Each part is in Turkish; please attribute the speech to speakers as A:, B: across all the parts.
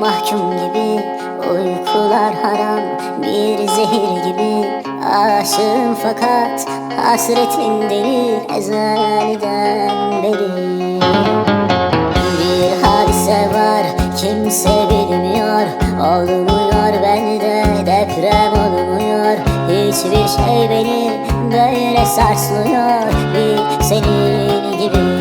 A: mahkum gibi Uykular haram bir zehir gibi. Aşığım fakat hasretin deli ezelden beri. Bir hadise var kimse bilmiyor. Olmuyor bende deprem olmuyor. Hiçbir şey beni böyle sarsmıyor. Bir senin gibi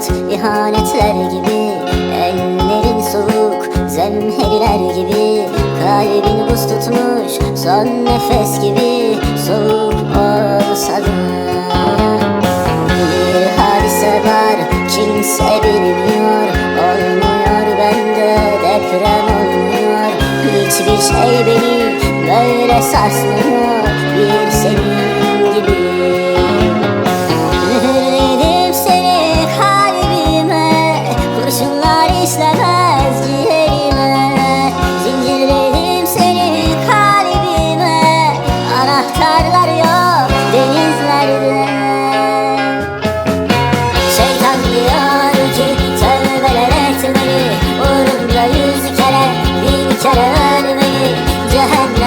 A: Hayrat ihanetler gibi. Ellerin soğuk zemheriler gibi. Kalbin buz tutmuş son nefes gibi. Soğuk olsa da Bir hadise var kimse bilmiyor. Olmuyor bende deprem olmuyor. Hiçbir şey beni böyle sarsmıyor. Bir senin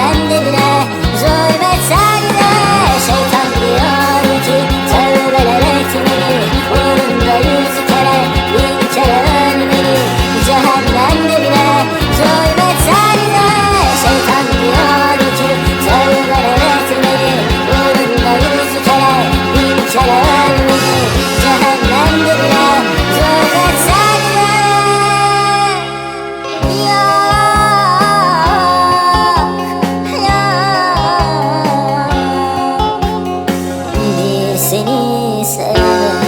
A: Cehennem dibine zulmetsen seni sevdim.